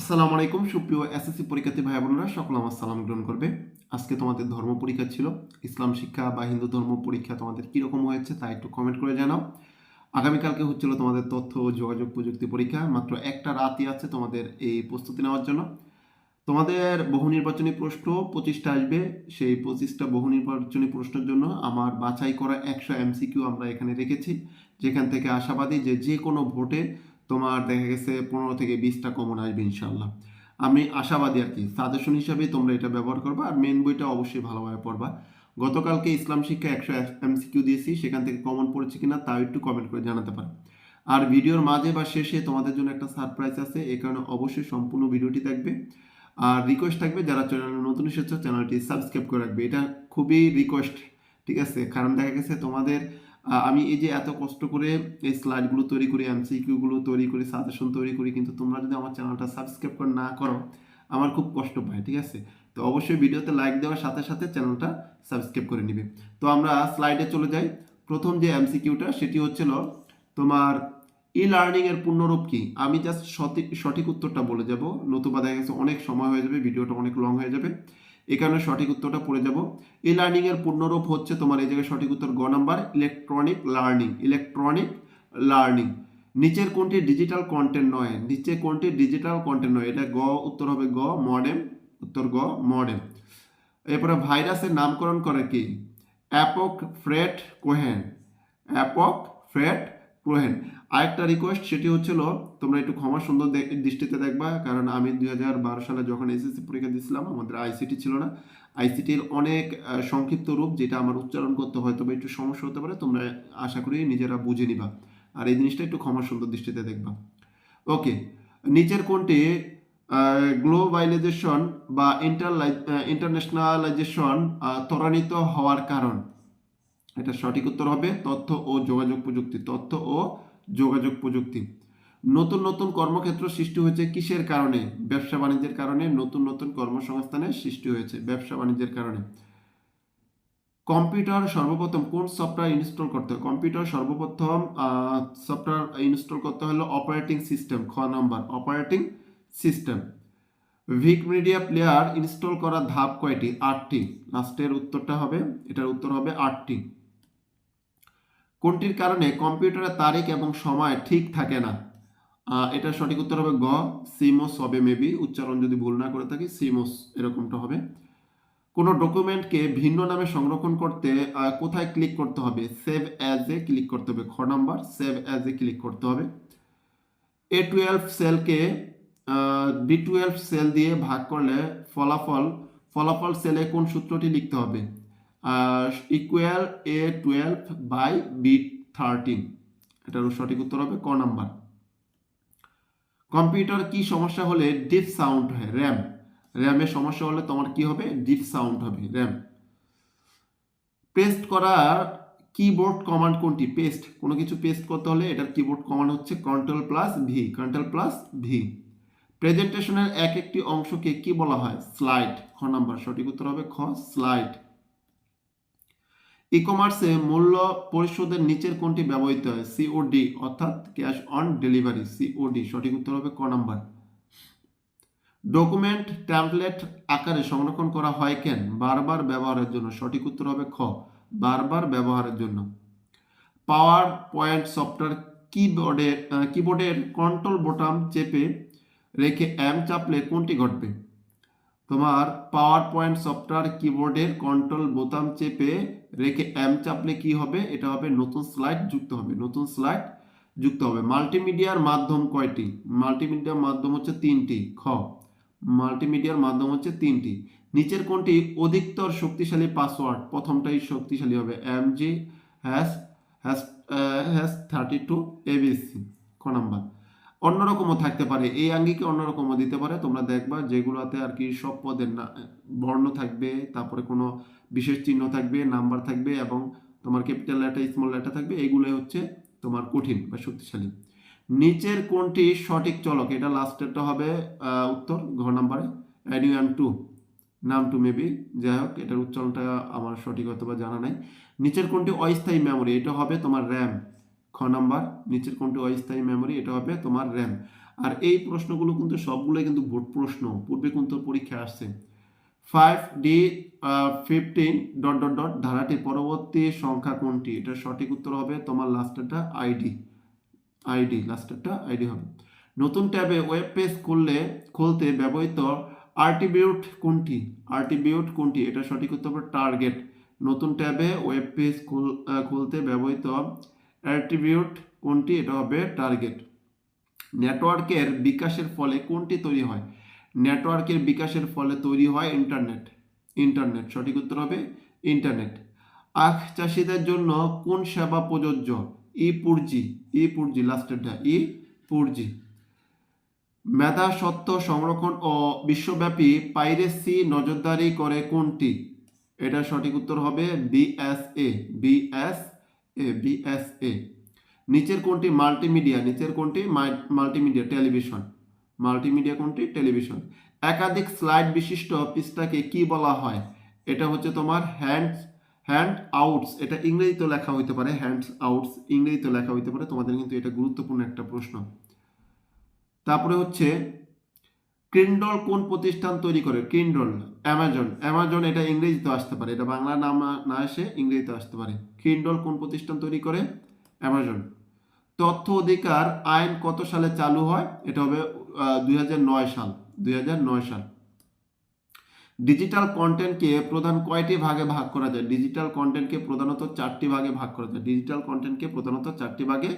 আসসালামু আলাইকুম, সুপ্রিয় এসএসসি পরীক্ষার্থী ভাই বোনেরা, সকল আমার সালাম গ্রহণ করবে। আজকে তোমাদের ধর্ম পরীক্ষা ছিল, ইসলাম শিক্ষা বা হিন্দু ধর্ম পরীক্ষা তোমাদের কীরকম হয়েছে তা একটু কমেন্ট করে জানাও। আগামীকালকে হচ্ছিল তোমাদের তথ্য ও যোগাযোগ প্রযুক্তি পরীক্ষা, মাত্র একটা রাতই আছে তোমাদের এই প্রস্তুতি নেওয়ার জন্য। তোমাদের বহু নির্বাচনী প্রশ্ন পঁচিশটা আসবে, সেই পঁচিশটা বহু নির্বাচনী প্রশ্নের জন্য আমার বাছাই করা একশো এমসিকিউ আমরা এখানে রেখেছি। যেখান থেকে আশাবাদী যে যে কোনো ভোটে তোমার দেখা গেছে পনেরো থেকে বিশটা কমন আসবে ইনশাল্লাহ আমি আশাবাদী আর কি। সাজেশন হিসাবে তোমরা এটা ব্যবহার করবা আর মেন বইটা অবশ্যই ভালোভাবে পড়বা। গতকালকে ইসলাম শিক্ষা একশো এমসিকিউ দিয়েছি, সেখান থেকে কমন পড়েছে কিনা তাও একটু কমেন্ট করে জানাতে পারো। আর ভিডিওর মাঝে বা শেষে তোমাদের জন্য একটা সারপ্রাইজ আছে এই কারণে অবশ্যই সম্পূর্ণ ভিডিওটি থাকবে আর রিকোয়েস্ট থাকবে যারা চ্যানেলে নতুন এসেছ চ্যানেলটি সাবস্ক্রাইব করে রাখবে। এটা খুবই রিকোয়েস্ট ঠিক আছে? কারণ দেখা গেছে তোমাদের আমি এই যে এত কষ্ট করে এই স্লাইডগুলো তৈরি করি এমসিকিউগুলো তৈরি করি সাজেশন তৈরি করি, কিন্তু তোমরা যদি আমার চ্যানেলটা সাবস্ক্রাইব করে, না করো, আমার খুব কষ্ট পায়, ঠিক আছে? তো অবশ্যই ভিডিওতে লাইক দেওয়ার সাথে সাথে চ্যানেলটা সাবস্ক্রাইব করে নিবে। তো আমরা স্লাইডে চলে যাই। প্রথম যে এমসিকিউটা সেটি হচ্ছিল তোমার ই লার্নিং এর পূর্ণরূপ কি? আমি জাস্ট সঠিক সঠিক উত্তরটা বলে যাব। নতুবা দেখা গেছে অনেক সময় হয়ে যাবে, ভিডিওটা অনেক লং হয়ে যাবে। এই কারণে সঠিক উত্তরটা পড়ে যাব। ই লার্নিং এর পূর্ণরূপ হচ্ছে তোমার এই জায়গায় সঠিক উত্তর গ number electronic learning electronic learning নিচের কোনটি ডিজিটাল কন্টেন্ট নয়? নিচে কোনটি ডিজিটাল কন্টেন্ট নয়? এটা গ, উত্তর হবে গ মডেম উত্তর গ মডেম এরপরে ভাইরাসের নামকরণ করে কি? অ্যাপক ফ্রেড কোহেন। অ্যাপক ফ্রেড কোহেন। আরেকটা রিকোয়েস্ট সেটি হচ্ছিল, তোমরা একটু ক্ষমা সুন্দর দৃষ্টিতে দেখবা, কারণ আমি দুই হাজার বারো সালে যখন এসএসসি পরীক্ষা দিয়েছিলাম, আমাদের আইসিটি ছিল না। আইসিটির অনেক সংক্ষিপ্ত রূপ, যেটা আমার উচ্চারণ করতে হয়তো বা একটু সমস্যা হতে পারে, তোমরা আশা করি নিজেরা বুঝে নিবা। আর এই জিনিসটা একটু ক্ষমা সুন্দর দৃষ্টিতে দেখবা। ওকে নিচের কোনটি? গ্লোবাইলাইজেশন বা ইন্টারলাই ইন্টারন্যাশনালাইজেশন ত্বরান্বিত হওয়ার কারণ। এটা সঠিক উত্তর হবে, তথ্য ও যোগাযোগ প্রযুক্তি, তথ্য ও যোগাযোগ প্রযুক্তি। নতুন নতুন কর্মক্ষেত্র সৃষ্টি হয়েছে কিসের কারণে? ব্যবসা বাণিজ্যের কারণে নতুন নতুন কর্মসংস্থানের সৃষ্টি হয়েছে ব্যবসা বাণিজ্যের কারণে। কম্পিউটার সর্বপ্রথম কোন সফটওয়্যার ইনস্টল করতে হয়? কম্পিউটার সর্বপ্রথম সফটওয়্যার ইনস্টল করতে হলো অপারেটিং সিস্টেম, খ নাম্বার, অপারেটিং সিস্টেম। ভিক মিডিয়া প্লেয়ার ইনস্টল করার ধাপ কয়টি? আটটি। লাস্টের উত্তরটা হবে, এটার উত্তর হবে আটটি। কোনটির কারণে কম্পিউটারের তারিখ এবং সময় ঠিক থাকে না? এটার সঠিক উত্তর হবে গ, সিমোস হবে মেবি। উচ্চারণ যদি ভুল না করে থাকি, সিমোস এরকমটা হবে। কোনো ডকুমেন্টকে ভিন্ন নামে সংরক্ষণ করতে কোথায় ক্লিক করতে হবে? সেভ অ্যাজ এ ক্লিক করতে হবে, খ নাম্বার। সেভ অ্যাজ এ ক্লিক করতে হবে। এ টুয়েলভ সেলকে বি টুয়েলভ সেল দিয়ে ভাগ করলে ফলাফল ফলাফল সেলে কোন সূত্রটি লিখতে হবে? Equal A twelve by B thirteen এটার সঠিক উত্তর হবে ক নাম্বার। কম্পিউটার কি সমস্যা হলে ডিপ সাউন্ড হয়? র্যাম র্যামের সমস্যা হলে তোমার কি হবে? ডিপ সাউন্ড হবে র্যাম পেস্ট করার কিবোর্ড কমান্ড কোনটি? পেস্ট কোনো কিছু পেস্ট করতে হলে এটার কিবোর্ড কমান্ড হচ্ছে control plus V control plus V প্রেজেন্টেশনের এক একটি অংশকে কি বলা হয়? স্লাইড খ নাম্বার। সঠিক উত্তর হবে খ স্লাইড ই কমার্সে মূল্য পরিশোধের নিচের কোনটি ব্যবহৃত হয়? সিওডি অর্থাৎ ক্যাশ অন ডেলিভারি সিওডি সঠিক উত্তর হবে ক নাম্বার। ডকুমেন্ট ট্যাম্পলেট আকারে সংরক্ষণ করা হয় কেন? বারবার ব্যবহারের জন্য। সঠিক উত্তর হবে খ। বারবার ব্যবহারের জন্য। পাওয়ার পয়েন্ট সফটওয়্যার কিবোর্ডের কিবোর্ডের কন্ট্রোল বোতাম চেপে রেখে এম চাপলে কোনটি ঘটবে? তোমার পাওয়ার পয়েন্ট সফটওয়্যার কিবোর্ডের কন্ট্রোল বোতাম চেপে রেখে এম চাপলে কি হবে? এটা হবে নতুন স্লাইড যুক্ত হবে। নতুন স্লাইড যুক্ত হবে। মাল্টিমিডিয়ার মাধ্যম কয়টি? মাল্টিমিডিয়ার মাধ্যম হচ্ছে তিনটি। খ। মাল্টিমিডিয়ার মাধ্যম হচ্ছে তিনটি। নিচের কোনটি? অধিকতর শক্তিশালী পাসওয়ার্ড প্রথমটাই শক্তিশালী হবে। M G hash hash hash thirty two ABC ক নাম্বার। অন্যরকমও থাকতে পারে। এই আঙ্গিকে অন্যরকমও দিতে পারে। তোমরা দেখবা যেগুলোতে আর কি সব পদের না, বর্ণ থাকবে, তারপরে কোনো বিশেষ চিহ্ন থাকবে, নাম্বার থাকবে এবং তোমার ক্যাপিটাল লেটার, স্মল লেটার থাকবে, এগুলোই হচ্ছে তোমার কঠিন বা শক্তিশালী। নিচের কোনটি সঠিক চলক? এটা লাস্টেরটা হবে উত্তর, ঘ নাম্বারে অ্যাডিয়ান টু নাম টু মেবি যাই হোক, এটার উচ্চারণটা আমার সঠিক হয়তো বা জানা নাই। নিচের কোনটি অস্থায়ী মেমোরি এটা হবে তোমার র্যাম খ নাম্বার, নিচের কোনটি অস্থায়ী মেমোরি এটা হবে তোমার র্যাম আর এই প্রশ্নগুলো কিন্তু সবগুলোই কিন্তু বোর্ড প্রশ্ন, পূর্বে কিন্তু পরীক্ষা আসছে। Five D fifteen dot dot dot ধারাটির পরবর্তী সংখ্যা কোনটি? এটার সঠিক উত্তর হবে তোমার লাস্টেরটা আইডি আইডি লাস্টেরটা আইডি হবে। নতুন ট্যাবে ওয়েব পেজ খুললে, খুলতে ব্যবহৃত আর্টিবিউট কোনটি? আর্টিবিউট কোনটি? এটা সঠিক উত্তর হবে টার্গেট নতুন ট্যাবে ওয়েব পেজ খুলতে ব্যবহৃত অ্যাট্রিবিউট কোনটি? এটা হবে টার্গেট নেটওয়ার্কের বিকাশের ফলে কোনটি তৈরি হয়? নেটওয়ার্কের বিকাশের ফলে তৈরি হয় ইন্টারনেট ইন্টারনেট সঠিক উত্তর হবে ইন্টারনেট আখ চাষিদের জন্য কোন সেবা প্রযোজ্য? ই পুরজি ই পুরজি লাস্টেরটা ই পুরজি মেধা সত্ত্ব সংরক্ষণ ও বিশ্বব্যাপী পাইরেসি নজরদারি করে কোনটি? এটা সঠিক উত্তর হবে বিএসএ বিএসএ বিএসএ নিচের কোনটি মাল্টিমিডিয়া নিচের কোনটি মাল্টিমিডিয়া টেলিভিশন মাল্টিমিডিয়া কোনটি টেলিভিশন একাধিক স্লাইড বিশিষ্ট পৃষ্ঠাকে কি বলা হয়? এটা হচ্ছে তোমার হ্যান্ড হ্যান্ড আউটস এটা ইংরেজিতে লেখা হইতে পারে হ্যান্ডস আউটস ইংরেজিতে লেখা হইতে পারে। তোমাদের কিন্তু এটা গুরুত্বপূর্ণ একটা প্রশ্ন। তারপরে হচ্ছে ক্রিন্ডল কোন প্রতিষ্ঠান তৈরি করে? ক্রিন্ডল অ্যামাজন অ্যামাজন এটা ইংরেজিতে আসতে পারে। এটা বাংলা নাম না এসে ইংরেজিতে আসতে পারে। ক্রিন্ডল কোন প্রতিষ্ঠান তৈরি করে? অ্যামাজন তথ্য অধিকার আইন কত সালে চালু হয়? এটা হবে দুই হাজার নয় সাল। দুই হাজার নয় সাল। ডিজিটাল কন্টেন্টকে প্রধান কয়টি ভাগে ভাগ করা যায়? ডিজিটাল কন্টেন্টকে প্রধানত চারটি ভাগে ভাগ করা যায়। ডিজিটাল কন্টেন্টকে প্রধানত চারটি ভাগে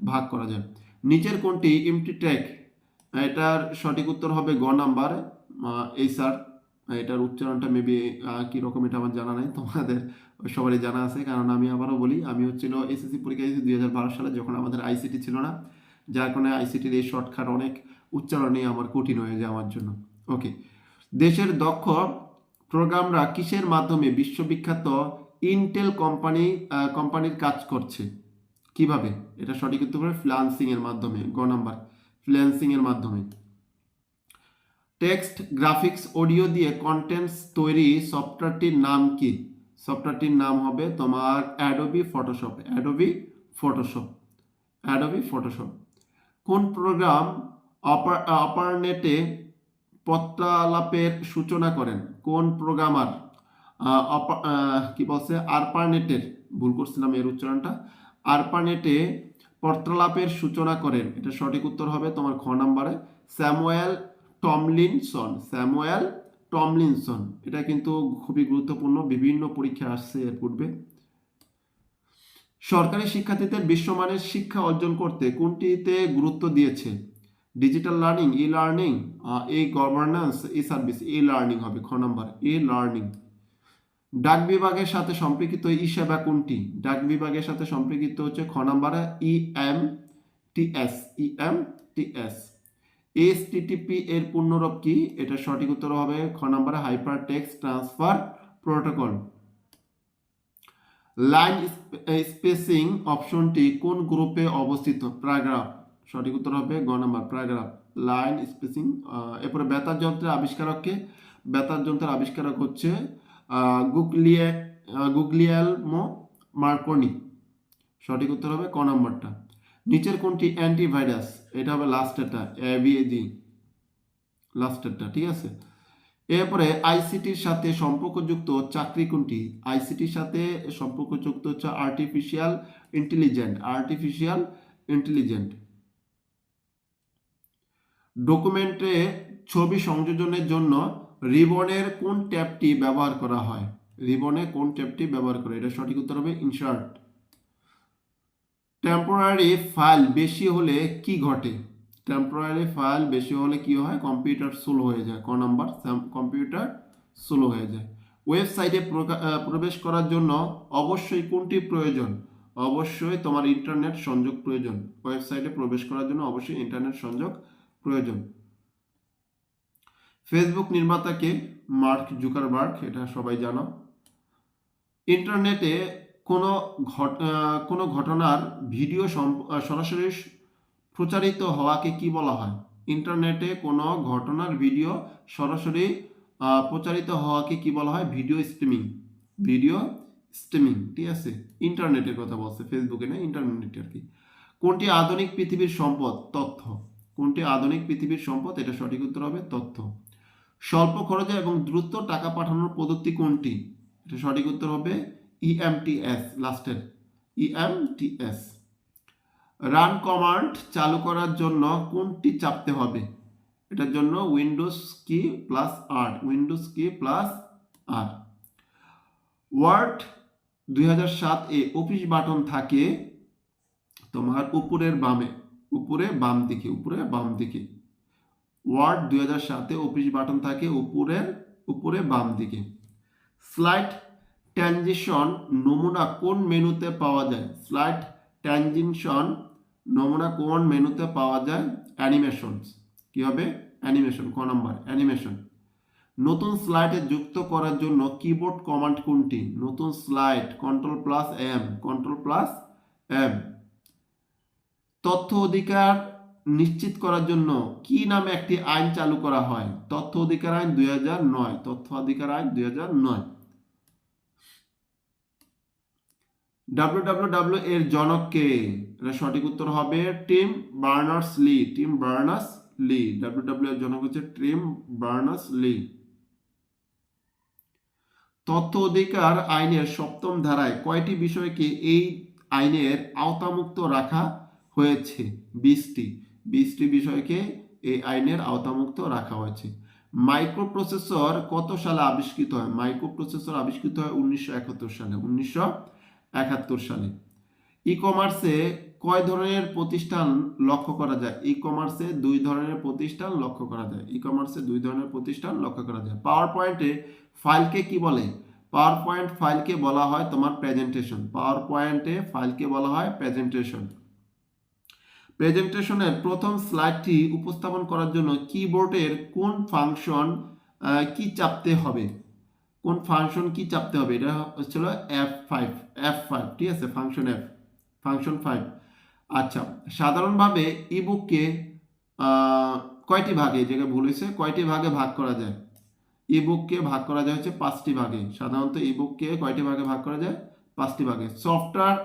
ভাগ করা যায়। নিচের কোনটি? ইমটি ট্যাগ এটার সঠিক উত্তর হবে গ নাম্বার। এই এটার উচ্চারণটা মেবি কীরকম এটা আমার জানা নেই, তোমাদের সবারই জানা আছে। কারণ আমি আবারও বলি, আমি হচ্ছিল এসএসসি পরীক্ষা দিয়েছি দুই হাজার বারো সালে, যখন আমাদের আইসিটি ছিল না। যার কারণে আইসিটির এই শর্টকাট অনেক উচ্চারণে আমার কঠিন হয়ে যায় আমার জন্য। ওকে দেশের দক্ষ প্রোগ্রামরা কিসের মাধ্যমে বিশ্ববিখ্যাত ইন্টেল কোম্পানি কোম্পানির কাজ করছে? কীভাবে? এটা সঠিক উত্তর হবে ফ্লান্সিং মাধ্যমে। গ নাম্বার। ফ্লান্সিং এর মাধ্যমে। টেক্সট, গ্রাফিক্স, অডিও দিয়ে কন্টেন্টস তৈরি সফটওয়্যারটির নাম কি? সফটওয়্যারটির নাম হবে তোমার Adobe Photoshop Adobe Photoshop Adobe Photoshop কোন প্রোগ্রাম অপারনেটে পত্রালাপের সূচনা করেন? কোন প্রোগ্রামার কি বলছে? আরপারনেটের ভুল করছিলাম এর উচ্চারণটা। আরপানেটে পত্রালাপের সূচনা করেন। এটা সঠিক উত্তর হবে তোমার খ নাম্বারে। Samuel Tomlinson. Samuel Tomlinson. এটা কিন্তু খুবই গুরুত্বপূর্ণ। বিভিন্ন পরীক্ষা আসছে এর পূর্বে। সরকারি শিক্ষার্থীদের বিশ্বমানের শিক্ষা অর্জন করতে কোনটিতে গুরুত্ব দিয়েছে? Digital learning e learning e governance e service e learning হবে খ নাম্বার। ই লার্নিং ডাক বিভাগের সাথে সম্পর্কিত ই সেবা কোনটি? ডাক বিভাগের সাথে সম্পর্কিত হচ্ছে খ নাম্বারে E M T S E M T S S TTP এর পূর্ণরূপ কি? এটা সঠিক উত্তর হবে খ নাম্বারে hyper text transfer protocol line spacing অপশনটি কোন গ্রুপে অবস্থিত? প্যারাগ্রাফ সঠিক উত্তর হবে গ নাম্বার প্যারাগ্রাফ লাইন স্পেসিং এরপরে বেতার যন্ত্রের আবিষ্কারককে। বেতার যন্ত্রের আবিষ্কারক হচ্ছে গুগলিয়ে গুগলিয়ালমো মার্কনি। সঠিক উত্তর হবে ক নম্বরটা। নিচের কোনটি অ্যান্টিভাইরাস এটা হবে লাস্টেরটা এভিএজি লাস্টেরটা ঠিক আছে? এরপরে আইসিটির সাথে সম্পর্কযুক্ত চাকরি কোনটি? আইসিটির সাথে সম্পর্কযুক্ত হচ্ছে আর্টিফিশিয়াল ইন্টেলিজেন্ট আর্টিফিশিয়াল ইন্টেলিজেন্ট ডকুমেন্টে ছবি সংযোজনের জন্য রিবনের কোন ট্যাবটি ব্যবহার করা হয়? রিবনে কোন ট্যাবটি ব্যবহার করে এটা সঠিক উত্তর হবে ইনসার্ট টেম্পোরারি ফাইল বেশি হলে কি ঘটে? টেম্পোরারি ফাইল বেশি হলে কি হয়? কম্পিউটার স্লো হয়ে যায়। ক নাম্বার? কম্পিউটার স্লো হয়ে যায়। ওয়েবসাইটে প্রবেশ করার জন্য অবশ্যই কোনটি প্রয়োজন? অবশ্যই তোমার ইন্টারনেট সংযোগ প্রয়োজন। ওয়েবসাইটে প্রবেশ করার জন্য অবশ্যই ইন্টারনেট সংযোগ প্রয়োজন। ফেসবুক নির্মাতাকে মার্ক জুকারবার্গ, এটা সবাই জানো। ইন্টারনেটে কোনো ঘট কোনো ঘটনার ভিডিও সরাসরি প্রচারিত হওয়াকে কি বলা হয়? ইন্টারনেটে কোনো ঘটনার ভিডিও সরাসরি প্রচারিত হওয়াকে কি বলা হয়? Video streaming. ভিডিও স্ট্রিমিং, ঠিক আছে? ইন্টারনেটের কথা বলছে ফেসবুকে না, ইন্টারনেটে আর কি। কোনটি আধুনিক পৃথিবীর সম্পদ? তথ্য। কোনটি আধুনিক পৃথিবীর সম্পদ? এটা সঠিক উত্তর হবে তথ্য। স্বল্প খরচে এবং দ্রুত টাকা পাঠানোর পদ্ধতি কোনটি? এটা সঠিক উত্তর হবে ইএমটিএস লাস্টের ইএমটিএস রান কমান্ড চালু করার জন্য কোনটি চাপতে হবে? এটার জন্য Windows key plus R Windows key plus R Word দুই এ অফিস বাটন থাকে তোমার উপরের বামে, উপরে বাম দিকে, উপরে বাম দিকে। ওয়ার্ড দুই হাজার সাতে অফিস বাটন থাকে উপরের, উপরে বাম দিকে। স্লাইড ট্রানজিশন নমুনা কোন মেনুতে পাওয়া যায়? স্লাইড ট্রানজিশন নমুনা কোন মেনুতে পাওয়া যায়? অ্যানিমেশনস। কি হবে? অ্যানিমেশন, ক নাম্বার? অ্যানিমেশন। নতুন স্লাইডে যুক্ত করার জন্য কিবোর্ড কমান্ড কোনটি? নতুন slide, control plus M, control plus M. তথ্য অধিকার নিশ্চিত করার জন্য কি নামে একটি আইন চালু করা হয়? তথ্য অধিকার আইন দুই তথ্য অধিকার আইন দুই নয়। ডাব্লিউ ডাব্লিউ ডাব্লিউ এর জনক কে এটা সঠিক উত্তর হবে Tim Berners Lee. Tim Berners Lee. W W এর জনক হচ্ছে টিম বার্নার্স লি। তথ্য অধিকার আইনের সপ্তম ধারায় কয়টি বিষয়কে এই আইনের আওতামুক্ত রাখা হয়েছে? বিশটি। বিশটি বিষয়কে এই আইনের আওতামুক্ত রাখা হয়েছে। মাইক্রোপ্রসেসর কত সালে আবিষ্কৃত হয়? মাইক্রোপ্রসেসর আবিষ্কৃত হয় উনিশশো একাত্তর সালে, উনিশশো একাত্তর সালে। ই কমার্সে কয় ধরনের প্রতিষ্ঠান লক্ষ্য করা যায়? ই কমার্সে দুই ধরনের প্রতিষ্ঠান লক্ষ্য করা যায়। ই কমার্সে দুই ধরনের প্রতিষ্ঠান লক্ষ্য করা যায়। পাওয়ার পয়েন্টে ফাইলকে কি বলে? পাওয়ার পয়েন্ট ফাইলকে বলা হয় তোমার প্রেজেন্টেশন পাওয়ার পয়েন্টে ফাইলকে বলা হয় প্রেজেন্টেশন প্রেজেন্টেশনের প্রথম স্লাইডটি উপস্থাপন করার জন্য কিবোর্ডের কোন ফাংশন কি চাপতে হবে? কোন ফাংশন কি চাপতে হবে? এটা হচ্ছিল এফ ফাইভ এফ ফাইভ ঠিক আছে? ফাংশন এফ ফাংশন ফাইভ আচ্ছা সাধারণভাবে ইবুককে কয়টি ভাগে জায়গায় ভুল হয়েছে, কয়টি ভাগে ভাগ করা যায়? ইবুককে ভাগ করা যায় হচ্ছে পাঁচটি ভাগে। সাধারণত ইবুককে কয়টি ভাগে ভাগ করা যায়? পাঁচটি ভাগে। সফটওয়্যার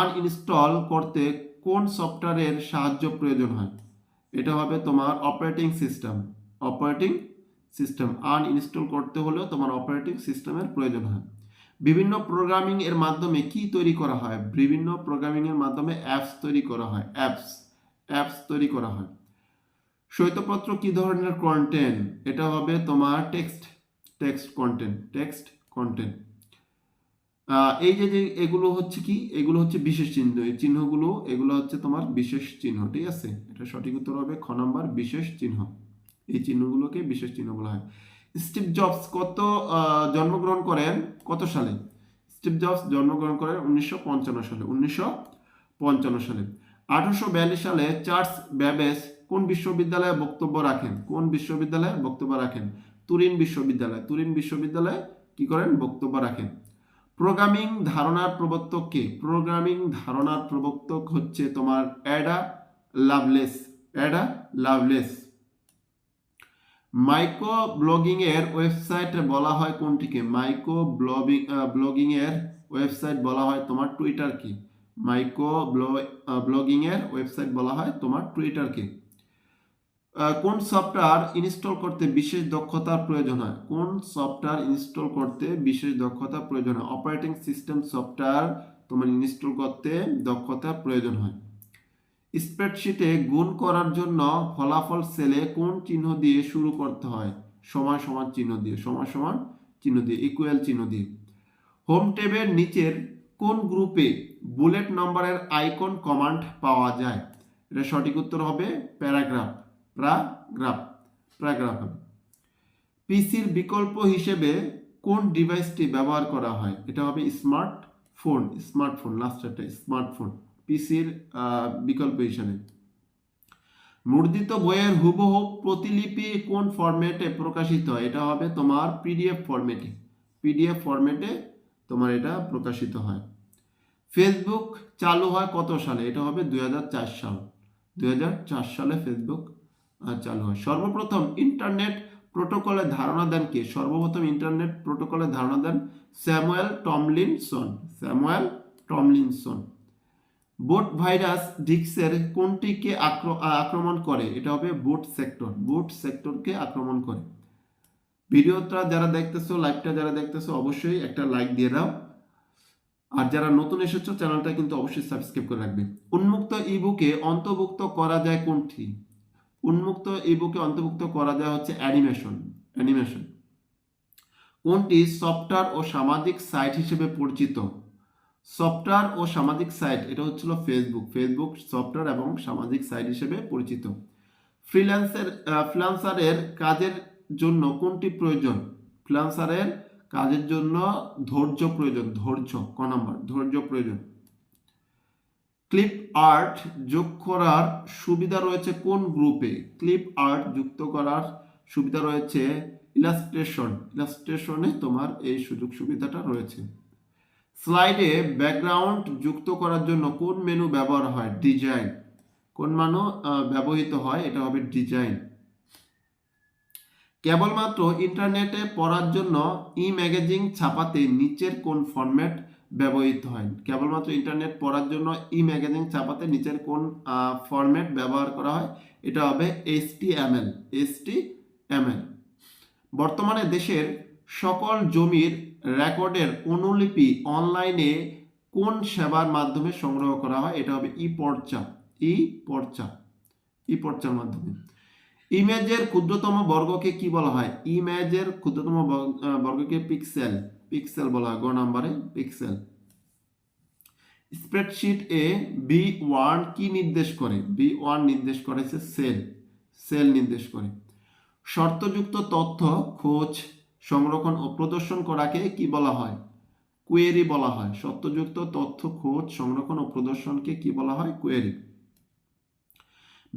আনইনস্টল করতে কোন সফটওয়্যারের সাহায্য প্রয়োজন হয়? এটা হবে তোমার operating system operating system uninstall করতে হলেও তোমার অপারেটিং সিস্টেমের প্রয়োজন হয়। বিভিন্ন প্রোগ্রামিং এর মাধ্যমে কি তৈরি করা হয়? বিভিন্ন প্রোগ্রামিং এর মাধ্যমে অ্যাপস তৈরি করা হয়। অ্যাপস অ্যাপস তৈরি করা হয়। শৈতপত্র কি ধরনের কন্টেন্ট এটা হবে তোমার text text content text content এই যে যে এগুলো হচ্ছে কি? এগুলো হচ্ছে বিশেষ চিহ্ন। এই চিহ্নগুলো, এগুলো হচ্ছে তোমার বিশেষ চিহ্ন, ঠিক আছে? এটা সঠিক উত্তর হবে খ নাম্বার বিশেষ চিহ্ন। এই চিহ্নগুলোকে বিশেষ চিহ্ন বলা হয়। স্টিভ জবস কত জন্মগ্রহণ করেন? কত সালে? স্টিভ জবস জন্মগ্রহণ করেন উনিশশো পঞ্চান্ন সালে। উনিশশো পঞ্চান্ন সালে। আঠারোশো বিয়াল্লিশ সালে চার্লস ব্যাবেস কোন বিশ্ববিদ্যালয়ে বক্তব্য রাখেন? কোন বিশ্ববিদ্যালয়ে বক্তব্য রাখেন? তুরিন বিশ্ববিদ্যালয়। তুরিন বিশ্ববিদ্যালয়ে কি করেন? বক্তব্য রাখেন। প্রোগ্রামিং ধারণার প্রবর্তক কে? প্রোগ্রামিং ধারণার প্রবর্তক হচ্ছে তোমার Ada Lovelace Ada Lovelace micro blogging এর ওয়েবসাইট বলা হয় কোনটিকে? মাইক্রো ব্লগিং ব্লগিং এর ওয়েবসাইট বলা হয় তোমার টুইটার কি। মাইক্রো ব্লগিং এর ওয়েবসাইট বলা হয় তোমার টুইটারকে কোন সফটওয়্যার ইনস্টল করতে বিশেষ দক্ষতার প্রয়োজন হয়? কোন সফটওয়্যার ইনস্টল করতে বিশেষ দক্ষতার প্রয়োজন হয়? অপারেটিং সিস্টেম সফটওয়্যার তোমার ইনস্টল করতে দক্ষতার প্রয়োজন হয়। স্প্রেডশিটে গুণ করার জন্য ফলাফল সেলে কোন চিহ্ন দিয়ে শুরু করতে হয়? সমান সমান চিহ্ন দিয়ে, সমান সমান চিহ্ন দিয়ে ইকুয়াল চিহ্ন দিয়ে। হোম ট্যাবের নিচের কোন গ্রুপে বুলেট নম্বরের আইকন কমান্ড পাওয়া যায়? এটা সঠিক উত্তর হবে প্যারাগ্রাফ। প্যারাগ্রাফ প্যারাগ্রাফ পিসির বিকল্প হিসেবে কোন ডিভাইসটি ব্যবহার করা হয়? এটা হবে স্মার্টফোন স্মার্টফোন লাস্টেরটা স্মার্টফোন, পিসির বিকল্প হিসাবে। মুদ্রিত বইয়ের হুবহু প্রতিলিপি কোন ফরম্যাটে প্রকাশিত? হয় এটা হবে তোমার পিডিএফ ফরম্যাটে। পিডিএফ ফরম্যাটে তোমার এটা প্রকাশিত হয়। ফেসবুক চালু হয় কত সালে? এটা হবে দু হাজার চার সাল। দুই সালে ফেসবুক চালু হয়। সর্বপ্রথম ইন্টারনেট প্রোটোকলের ধারণা দেন কে? সর্বপ্রথম ইন্টারনেট প্রোটোকলের ধারণা দেন Samuel Tomlinson. Samuel Tomlinson. Boot virus ডিক্সের কোনটিকে আক্র- আক্রমণ করে? এটা হবে বোট সেক্টর। বোট সেক্টরকে আক্রমণ করে। ভিডিওটা যারা দেখতেছো, লাইভটা যারা দেখতেছো, অবশ্যই একটা লাইক দিয়ে দাও। আর যারা নতুন এসেছ, চ্যানেলটা কিন্তু অবশ্যই সাবস্ক্রাইব করে রাখবে। উন্মুক্ত ইবুকে অন্তর্ভুক্ত করা যায় কোনটি? উন্মুক্ত ইবুকে অন্তর্ভুক্ত করা যায় হচ্ছে অ্যানিমেশন অ্যানিমেশন। কোনটি সফটওয়্যার ও সামাজিক সাইট হিসেবে পরিচিত? সফটওয়্যার ও সামাজিক সাইট, এটা হচ্ছিল ফেসবুক ফেসবুক সফটওয়্যার এবং সামাজিক সাইট হিসেবে পরিচিত। ফ্রিল্যান্সের ফ্রিল্যান্সারের কাজের জন্য কোনটি প্রয়োজন? ফ্রিল্যান্সারের কাজের জন্য ধৈর্য প্রয়োজন, ধৈর্য, ক নম্বর, ধৈর্য প্রয়োজন। ক্লিপ আর্ট যোগ করার সুবিধা রয়েছে কোন গ্রুপে ক্লিপ আর্ট যুক্ত করার সুবিধা রয়েছে ইলাস্ট্রেশন ইলাস্ট্রেশনে তোমার এই সুযোগ সুবিধাটা রয়েছে। স্লাইডে ব্যাকগ্রাউন্ড যুক্ত করার জন্য কোন মেনু ব্যবহার হয়? ডিজাইন কোন মানও ব্যবহৃত হয়? এটা হবে ডিজাইন কেবলমাত্র ইন্টারনেটে পড়ার জন্য ই ম্যাগাজিন ছাপাতে নিচের কোন ফরম্যাট ব্যবহৃত হয়। কেবলমাত্র ইন্টারনেট পড়ার জন্য ই ম্যাগাজিন ছাপাতে নিচের কোন ফরম্যাট ব্যবহার করা হয়, এটা হবে এইচটিএমএল এইচটিএমএল বর্তমানে দেশের সকল জমির রেকর্ডের অনুলিপি অনলাইনে কোন সেবার মাধ্যমে সংগ্রহ করা হয়, এটা হবে ই পর্চা ই পর্চা ই পর্চার মাধ্যমে। ইমেজের ক্ষুদ্রতম বর্গকে কি বলা হয়? ইমেজের ক্ষুদ্রতম বর্গ- বর্গকে পিক্সেল পিক্সেল বলা হয় গ নাম্বারে pixel spreadsheet A B one কি নির্দেশ করে? বি ওয়ান নির্দেশ করেছে সেল সেল নির্দেশ করে। শর্তযুক্ত তথ্য, খোঁজ, সংরক্ষণ ও প্রদর্শন করাকে কি বলা হয়? কোয়েরি বলা হয়। শর্তযুক্ত তথ্য, খোঁজ, সংরক্ষণ ও প্রদর্শনকে কি বলা হয়? কোয়েরি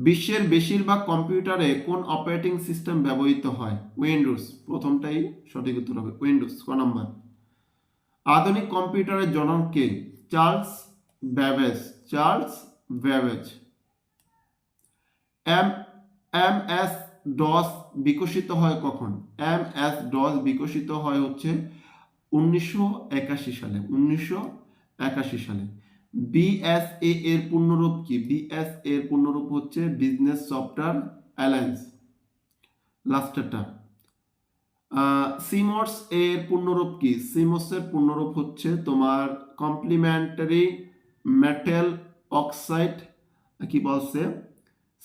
বিশ্বের বেশিরভাগ কম্পিউটারে কোন অপারেটিং সিস্টেম ব্যবহৃত হয়? উইন্ডোজ। প্রথমটাই সঠিক উত্তর হবে উইন্ডোজ, ক নম্বর। আধুনিক কম্পিউটারের জনক কে? Charles Babbage. Charles Babbage. M M S DOS বিকশিত হয় কখন? এম এস ডস বিকশিত হয় হচ্ছে উনিশশো একাশি সালে, উনিশশো একাশি সালে। বিএসএ এর পূর্ণরূপ কি? বিএস এর পূর্ণরূপ হচ্ছে বিজনেস সফটওয়্যার অ্যালায়েন্স লাস্টেরটা সিমোর্স এর পূর্ণরূপ কি? সিমোস এর পূর্ণরূপ হচ্ছে তোমার কমপ্লিমেন্টারি মেটাল অক্সাইড কি বলছে?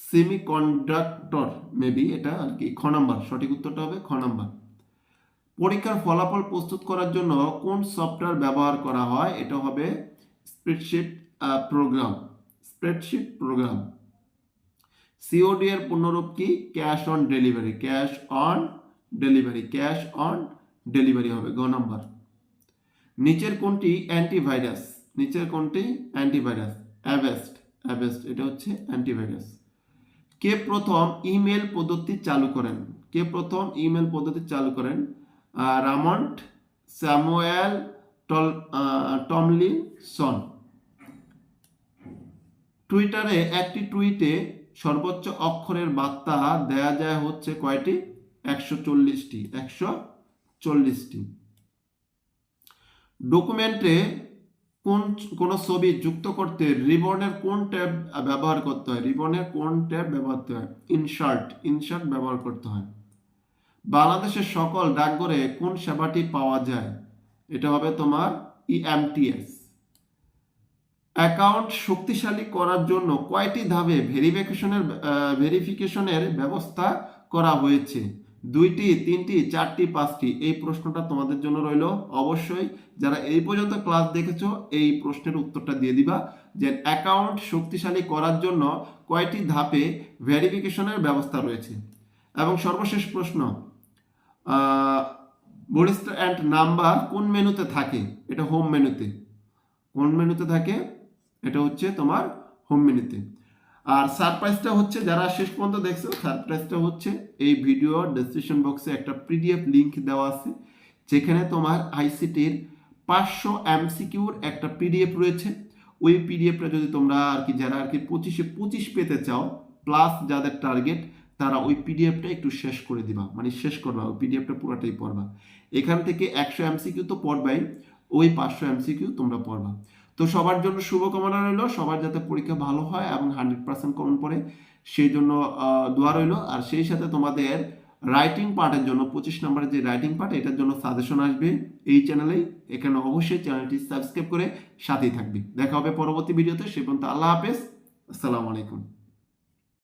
সেমিকন্ডাক্টর মেবি এটা আর কি, খ নাম্বার, সঠিক উত্তরটা হবে খ নাম্বার। পরীক্ষার ফলাফল প্রস্তুত করার জন্য কোন সফটওয়্যার ব্যবহার করা হয়? এটা হবে spreadsheet program spreadsheet program COD এর পূর্ণরূপ কি? Cash on delivery cash on delivery cash on delivery হবে, গ নাম্বার। নিচের কোনটি? অ্যান্টিভাইরাস নিচের কোনটি? অ্যান্টিভাইরাস অ্যাভেস্ট অ্যাভেস্ট এটা হচ্ছে অ্যান্টিভাইরাস কে প্রথম ইমেল পদ্ধতি চালু করেন? কে প্রথম ইমেল পদ্ধতি চালু করেন? রামন্ট, স্যামুয়েল টল আহ, টমলিনসন টুইটারে একটি টুইটে সর্বোচ্চ অক্ষরের বার্তা দেয়া যায় হচ্ছে কয়টি? একশো চল্লিশটি একশো চল্লিশটি। ডকুমেন্টে কোন কোন ছবি যুক্ত করতে রিবনের কোন ট্যাব ব্যবহার করতে হয়? রিবনের কোন ট্যাব ব্যবহার করতে হয়? ইনশার্ট ইনশার্ট ব্যবহার করতে হয়। বাংলাদেশের সকল ডাকঘরে কোন সেবাটি পাওয়া যায়? এটা হবে তোমার E ইএমটিএস অ্যাকাউন্ট শক্তিশালী করার জন্য কয়টি ধাপে ভেরিফিকেশনের ভেরিফিকেশনের ব্যবস্থা করা হয়েছে? দুইটি, তিনটি, চারটি, পাঁচটি? এই প্রশ্নটা তোমাদের জন্য রইল। অবশ্যই যারা এই পর্যন্ত ক্লাস দেখেছ, এই প্রশ্নের উত্তরটা দিয়ে দিবা যে অ্যাকাউন্ট শক্তিশালী করার জন্য কয়টি ধাপে ভেরিফিকেশনের ব্যবস্থা রয়েছে। এবং সর্বশেষ প্রশ্ন বরিস্ট অ্যান্ড নাম্বার কোন মেনুতে থাকে? এটা হোম মেনুতে। কোন মেনুতে থাকে? এটা হচ্ছে তোমার হোম মেনুতে। আর সারপ্রাইজটা হচ্ছে যারা শেষ পর্যন্ত দেখছ সারপ্রাইজটা হচ্ছে এই ভিডিও ডেসক্রিপশন বক্সে একটা পিডিএফ লিঙ্ক দেওয়া আছে, যেখানে তোমার আইসিটির পাঁচশো এমসিকিউর একটা পিডিএফ রয়েছে। ওই পিডিএফটা যদি তোমরা আর কি, যারা আর কি পঁচিশে পঁচিশ পেতে চাও প্লাস যাদের টার্গেট তারা ওই পিডিএফটা একটু শেষ করে দিবা। মানে শেষ করবা, ওই পিডিএফটা পুরোটাই পড়বা। এখান থেকে একশো এমসিকিউ তো পড়বাই, ওই পাঁচশো এমসিকিউ তোমরা পড়বা। তো সবার জন্য শুভকামনা রইল, সবার যাতে পরীক্ষা ভালো হয় এবং হান্ড্রেড পার্সেন্ট কমন পড়ে, সেই জন্য দোয়া রইল। আর সেই সাথে তোমাদের রাইটিং পার্টের জন্য, পঁচিশ নম্বরের যে রাইটিং পার্ট, এটার জন্য সাজেশন আসবে এই চ্যানেলেই এখানে অবশ্যই চ্যানেলটি সাবস্ক্রাইব করে সাথেই থাকবে। দেখা হবে পরবর্তী ভিডিওতে সে পর্যন্ত আল্লাহ হাফেজ। আসসালামু আলাইকুম।